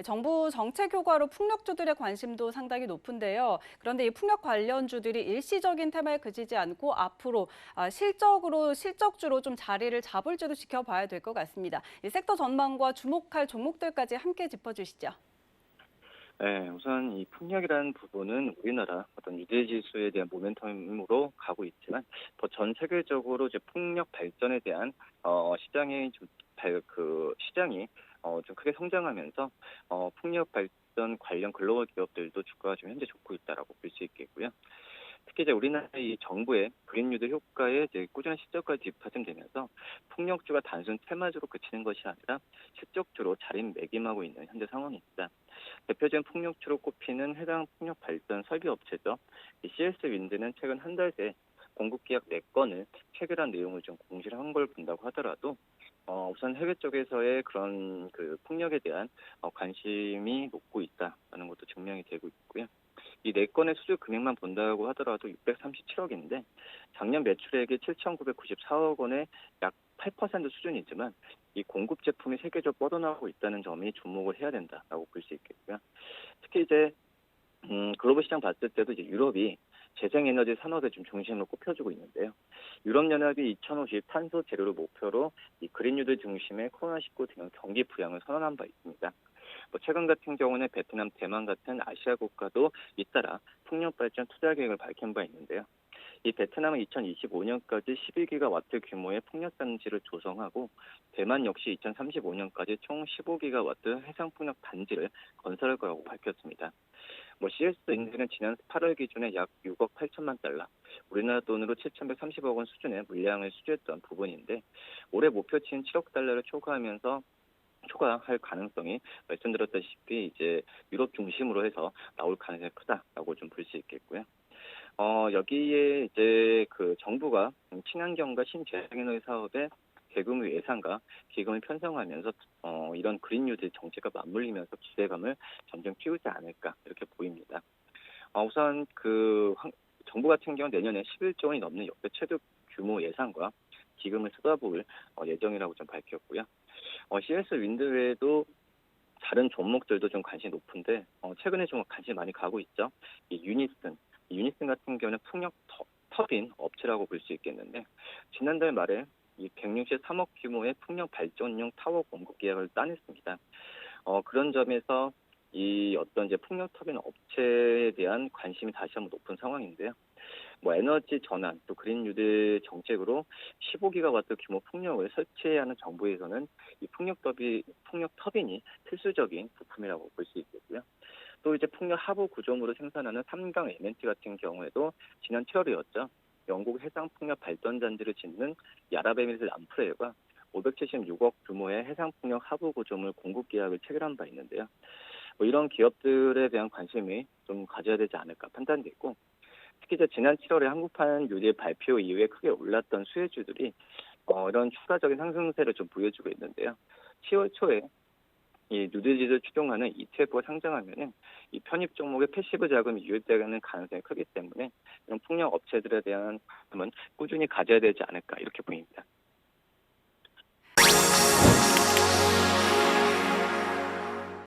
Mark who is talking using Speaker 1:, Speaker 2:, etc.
Speaker 1: 네, 정부 정책 효과로 풍력주들의 관심도 상당히 높은데요. 그런데 이 풍력 관련주들이 일시적인 테마에 그치지 않고 앞으로 아, 실적으로 실적주로 좀 자리를 잡을지도 지켜봐야 될 것 같습니다. 이 섹터 전망과 주목할 종목들까지 함께 짚어주시죠.
Speaker 2: 네, 우선 이 풍력이라는 부분은 우리나라 어떤 유대 지수에 대한 모멘텀으로 가고 있지만 더 전 세계적으로 이제 풍력 발전에 대한 어 시장의 좀그 시장이 어좀 크게 성장하면서 어 풍력 발전 관련 글로벌 기업들도 주가가 좀 현재 좋고 있다라고 볼 수 있겠고요. 특히 이제 우리나라 이 정부의 그린뉴드 효과에 이제 꾸준한 실적까지 뒷받침되면서 풍력주가 단순 테마주로 그치는 것이 아니라 실적주로 자리매김하고 있는 현재 상황입니다. 대표적인 풍력주로 꼽히는 해당 풍력 발전 설비 업체죠. 이 CS 윈드는 최근 한 달 새 공급 계약 4건을 체결한 내용을 좀 공시를 한걸 본다고 하더라도 어, 우선 해외 쪽에서의 그런 그 풍력에 대한 어, 관심이 높고 있다는 것도 증명이 되고 있고요. 이네 건의 수주 금액만 본다고 하더라도 637억인데 작년 매출액이 7,994억 원의 약 8% 수준이지만 이 공급 제품이 세계적으로 뻗어나오고 있다는 점이 주목을 해야 된다라고 볼 수 있겠고요. 특히 이제 음, 글로벌 시장 봤을 때도 이제 유럽이 재생에너지 산업에 좀 중심으로 꼽혀주고 있는데요. 유럽연합이 2050 탄소 제로를 목표로 이 그린뉴드 중심의 코로나19 대응 경기 부양을 선언한 바 있습니다. 뭐 최근 같은 경우는 베트남, 대만 같은 아시아 국가도 잇따라 풍력 발전 투자 계획을 밝힌 바 있는데요. 이 베트남은 2025년까지 11기가 와트 규모의 풍력 단지를 조성하고 대만 역시 2035년까지 총 15기가 와트 해상 풍력 단지를 건설할 거라고 밝혔습니다. 뭐 CS 인증은 지난 8월 기준에 약 6억 8천만 달러, 우리나라 돈으로 7,130억 원 수준의 물량을 수주했던 부분인데 올해 목표치인 7억 달러를 초과하면서 초과할 가능성이 말씀드렸다시피 이제 유럽 중심으로 해서 나올 가능성이 크다라고 좀 볼 수 있겠고요. 어, 여기에 이제 그 정부가 친환경과 신재생에너지 사업에 대규모 예산과 기금을 편성하면서 어, 이런 그린뉴드 정책과 맞물리면서 기대감을 점점 키우지 않을까 이렇게 보입니다. 어, 우선 그 황- 정부 같은 경우 내년에 11조 원이 넘는 역대 최대 규모 예산과 기금을 쏟아부을 어, 예정이라고 좀 밝혔고요. 어, CS 윈드 외에도 다른 종목들도 좀 관심이 높은데 어, 최근에 좀 관심이 많이 가고 있죠. 이 유니슨, 이 유니슨 같은 경우는 풍력 터, 터빈 업체라고 볼 수 있겠는데 지난달 말에 이 163억 규모의 풍력 발전용 타워 공급 계약을 따냈습니다. 어, 그런 점에서 이 어떤 이제 풍력 터빈 업체에 대한 관심이 다시 한번 높은 상황인데요. 뭐 에너지 전환 또 그린뉴드 정책으로 15기가와트 규모 풍력을 설치해야 하는 정부에서는 이 풍력 터비 풍력 터빈이 필수적인 부품이라고 볼 수 있겠고요. 또 이제 풍력 하부 구조물을 생산하는 삼강 MNT 같은 경우에도 지난 7월이었죠. 영국 해상 풍력 발전 단지를 짓는 야라베미리스 람프레가 576억 규모의 해상 풍력 하부 구조물 공급 계약을 체결한 바 있는데요. 뭐 이런 기업들에 대한 관심이 좀 가져야 되지 않을까 판단되고 특히 이제 지난 7월에 한국판 유리 발표 이후에 크게 올랐던 수혜주들이 어, 이런 추가적인 상승세를 좀 보여주고 있는데요. 10월 초에 이 누드지를 추종하는 ETF가 상장하면은 이 편입 종목의 패시브 자금이 유입되는 가능성이 크기 때문에 이런 풍력 업체들에 대한 관심은 꾸준히 가져야 되지 않을까 이렇게 보입니다.